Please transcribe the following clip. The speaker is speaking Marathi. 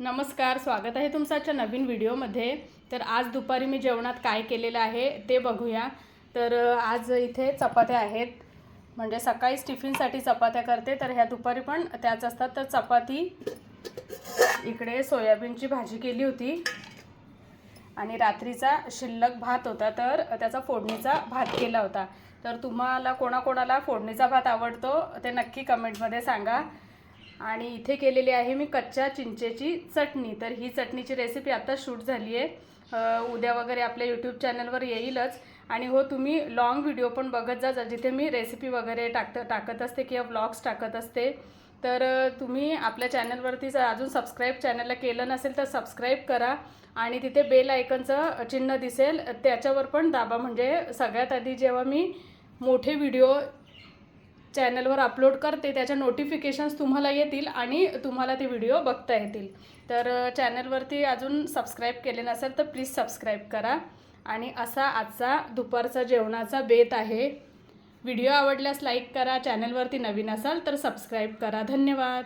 नमस्कार स्वागत आहे तुमचं आजच्या नवीन व्हिडिओमध्ये. तर आज दुपारी मी जेवणात काय केलेलं आहे ते बघूया. तर आज इथे चपात्या आहेत. म्हणजे सकाळीच टिफिनसाठी चपात्या करते तर ह्या दुपारी पण त्याच असतात. तर चपाती इकडे सोयाबीनची भाजी केली होती. आणि रात्रीचा शिल्लक भात होता तर त्याचा फोडणीचा भात केला होता. तर तुम्हाला कोणाकोणाला फोडणीचा भात आवडतो ते नक्की कमेंटमध्ये सांगा. आणि इथे केलेली आहे मी कच्च्या चिंचेची चटणी. तर ही चटणीची रेसिपी आता शूट झाली आहे उद्या वगैरे आपल्या यूट्यूब चॅनलवर येईलच. आणि हो तुम्ही लॉंग व्हिडिओ पण बघत जा जा- जिथे मी रेसिपी वगैरे टाकत टाकत असते किंवा ब्लॉग्स टाकत असते. तर तुम्ही आपल्या चॅनलवरती जर अजून सबस्क्राईब चॅनलला केलं नसेल तर सबस्क्राईब करा. आणि तिथे बेल आयकनचं चिन्ह दिसेल. त्याच्यावर पण दाबा. म्हणजे सगळ्यात आधी जेव्हा मी मोठे व्हिडिओ चॅनलवर अपलोड करते त्याच्या नोटिफिकेशन्स तुम्हाला येतील आणि तुम्हाला ते व्हिडिओ बघता येतील. तर चॅनलवरती अजून सबस्क्राईब केले नसेल तर प्लीज सबस्क्राईब करा. आणि असा आजचा दुपारचा जेवणाचा बेत आहे. व्हिडिओ आवडल्यास लाईक करा चॅनलवरती नवीन असाल तर सबस्क्राईब करा. धन्यवाद.